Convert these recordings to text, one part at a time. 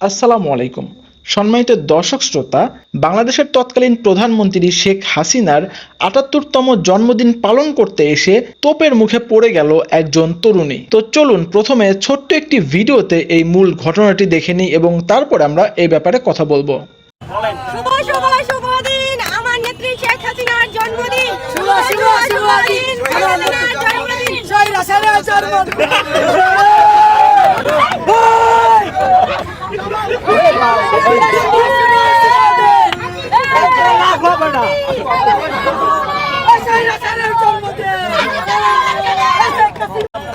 আসসালামু আলাইকুম। সম্মানিত দর্শক শ্রোতা বাংলাদেশের তৎকালীন প্রধানমন্ত্রী শেখ হাসিনার আটাত্তরতম জন্মদিন পালন করতে এসে তোপের মুখে পড়ে গেল একজন তরুণী। তো চলুন প্রথমে ছোট্ট একটি ভিডিওতে এই মূল ঘটনাটি দেখে নিই এবং তারপর আমরা এই ব্যাপারে কথা বলব। শুভ শুভ শুভ দিন। আমার নেত্রী শেখ হাসিনার জন্মদিন শুভ শুভ শুভ দিন শেখ হাসিনার জন্মদিন সৈরা সেরা জন্মদিন সৈরা সেরা জন্মদিন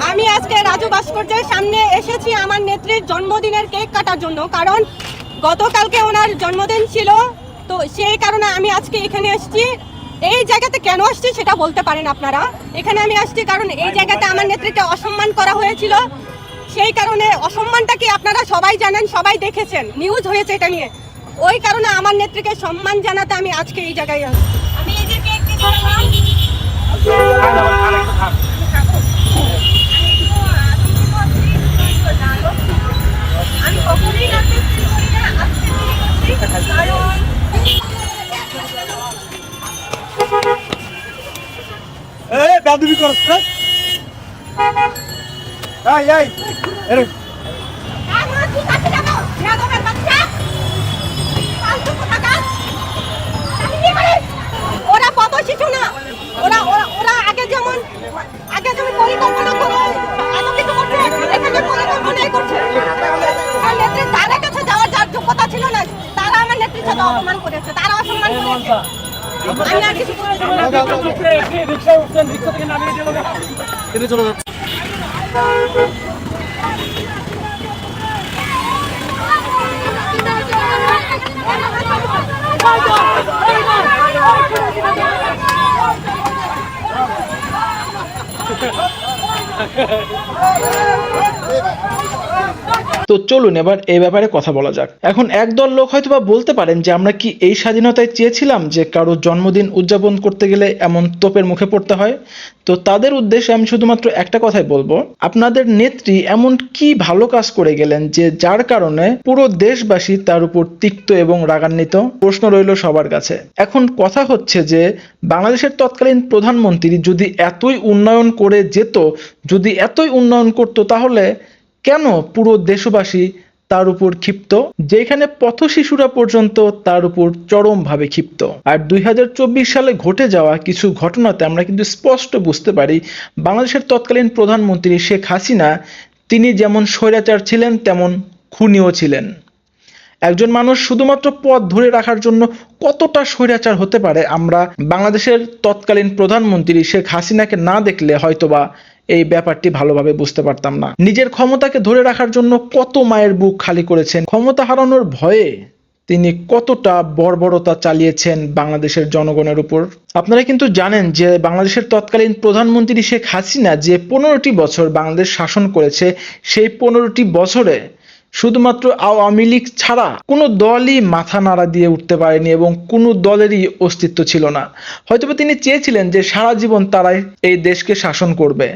আমি আজকে রাজু ভাস্কর্যের সামনে এসেছি আমার নেত্রীর জন্মদিনের কেক কাটার জন্য, কারণ গতকালকে ওনার জন্মদিন ছিল, তো সেই কারণে আমি আজকে এখানে এসেছি। এই জায়গাতে কেন আসছি সেটা বলতে পারেন আপনারা? এখানে আমি আসছি কারণ এই জায়গাতে আমার নেত্রীকে অসম্মান করা হয়েছিল। সেই কারণে অসম্মানটা কি আপনারা সবাই জানেন, সবাই দেখেছেন নিউজ হয়েছে এটা নিয়ে। ওই কারণে আমার নেত্রীকে সম্মান জানাতে আমি আজকে এই জায়গায় আসছি। আমি এই যে কেকটি ধরলাম আমি কখনোই রাখতে করি না আজকে থেকে করছি কারণ এই বেদবি করছ এই এই অপমান করেছে তারা অসম্মান করেছে। আমি আর কিছু না। রিক্সা উঠছেন রিক্সা থেকে নামিয়ে দিল এটা চলে যাচ্ছে। তো চলুন এবার এই ব্যাপারে কথা বলা যাক। এখন একদল লোক হয়তো বা বলতে পারেন যে আমরা কি এই স্বাধীনতায় চেয়েছিলাম যে কারোর জন্মদিন উদযাপন করতে গেলে এমন তোপের মুখে পড়তে হয়? তো তাদের উদ্দেশ্যে আমি শুধুমাত্র একটা কথাই বলব। আপনাদের নেত্রী এমন কি ভালো কাজ করে গেলেন যে যার কারণে পুরো দেশবাসী তার উপর তিক্ত এবং রাগান্বিত? প্রশ্ন রইল সবার কাছে। এখন কথা হচ্ছে যে বাংলাদেশের তৎকালীন প্রধানমন্ত্রী যদি এতই উন্নয়ন করে যেত, যদি এতই উন্নয়ন করতো, তাহলে কেন পুরো দেশবাসী তার উপর ক্ষিপ্ত? যেখানে পথ শিশুরা পর্যন্ত তার উপর চরমভাবে ক্ষিপ্ত। আর দুই হাজার চব্বিশ সালে ঘটে যাওয়া কিছু ঘটনাতে আমরা কিন্তু স্পষ্ট বুঝতে পারি, বাংলাদেশের তৎকালীন প্রধানমন্ত্রী শেখ হাসিনা, তিনি যেমন স্বৈরাচার ছিলেন, তেমন খুনিও ছিলেন। একজন মানুষ শুধুমাত্র পথ ধরে রাখার জন্য কতটা স্বৈরাচার হতে পারে, আমরা বাংলাদেশের তৎকালীন প্রধানমন্ত্রী শেখ হাসিনাকে না দেখলে হয়তোবা এই ব্যাপারটি ভালোভাবে বুঝতে পারতাম না। নিজের ক্ষমতাকে ধরে রাখার জন্য কত মায়ের বুক খালি করেছেন, ক্ষমতা হারানোর ভয়ে তিনি কতটা বর্বরতা চালিয়েছেন বাংলাদেশের জনগণের উপর। আপনারা কিন্তু জানেন যে বাংলাদেশের তৎকালীন প্রধানমন্ত্রী শেখ হাসিনা যে পনেরোটি বছর বাংলাদেশ শাসন করেছে, সেই পনেরোটি বছরে শুধুমাত্র আওয়ামী লীগ ছাড়া কোনো দলই মাথা নাড়া দিয়ে উঠতে পারেনি এবং কোনো দলেরই অস্তিত্ব ছিল না। হয়তোবা তিনি চেয়েছিলেন যে সারা জীবন তারাই এই দেশকে শাসন করবে।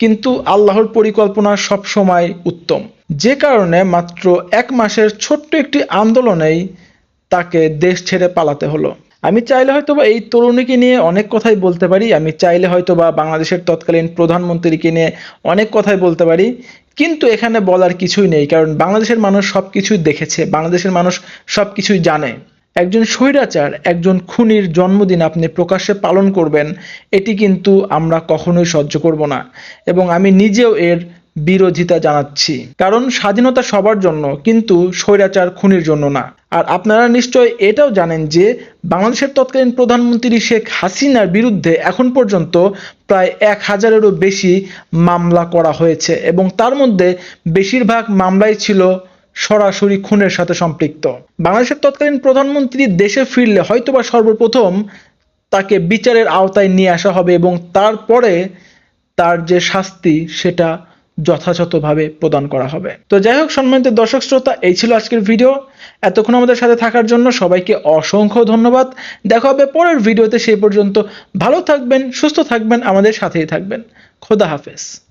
কিন্তু আল্লাহর পরিকল্পনা সব সময় উত্তম। যে কারণে মাত্র এক মাসের ছোট্ট একটি আন্দোলনেই তাকে দেশ ছেড়ে পালাতে হলো। আমি চাইলে হয়তো বা এই তরুণীকে নিয়ে অনেক কথাই বলতে পারি। আমি চাইলে হয়তো বা বাংলাদেশের তৎকালীন প্রধানমন্ত্রীকে নিয়ে অনেক কথাই বলতে পারি। কিন্তু এখানে বলার কিছুই নেই, কারণ বাংলাদেশের মানুষ সব কিছুই দেখেছে, বাংলাদেশের মানুষ সবকিছুই জানে। একজন স্বৈরাচার, একজন খুনির জন্মদিন আপনি প্রকাশ্যে পালন করবেন, এটি কিন্তু আমরা কখনোই সহ্য করব না। এবং আমি নিজেও এর বিরোধিতা জানাচ্ছি। কারণ স্বাধীনতা সবার জন্য, কিন্তু স্বৈরাচার খুনির জন্য না। আর আপনারা নিশ্চয় এটাও জানেন যে, বাংলাদেশের তৎকালীন প্রধানমন্ত্রী শেখ হাসিনার বিরুদ্ধে এখন পর্যন্ত প্রায় এক হাজারেরও বেশি মামলা করা হয়েছে এবং তার মধ্যে বেশিরভাগ মামলাই ছিল সরাসরি খুনের সাথে সম্পৃক্ত। বাংলাদেশের তৎকালীন প্রধানমন্ত্রী দেশে ফিরলে হয়তোবা সর্বপ্রথম তাকে বিচারের আওতায় নিয়ে আসা হবে এবং তারপরে তার যে শাস্তি, সেটা যথাযথভাবে প্রদান করা হবে। তো যাই হোক, সম্মানিত দর্শক শ্রোতা, এই ছিল আজকের ভিডিও। এতক্ষণ আমাদের সাথে থাকার জন্য সবাইকে অসংখ্য ধন্যবাদ। দেখা হবে পরের ভিডিওতে, সেই পর্যন্ত ভালো থাকবেন, সুস্থ থাকবেন, আমাদের সাথেই থাকবেন। খোদা হাফেজ।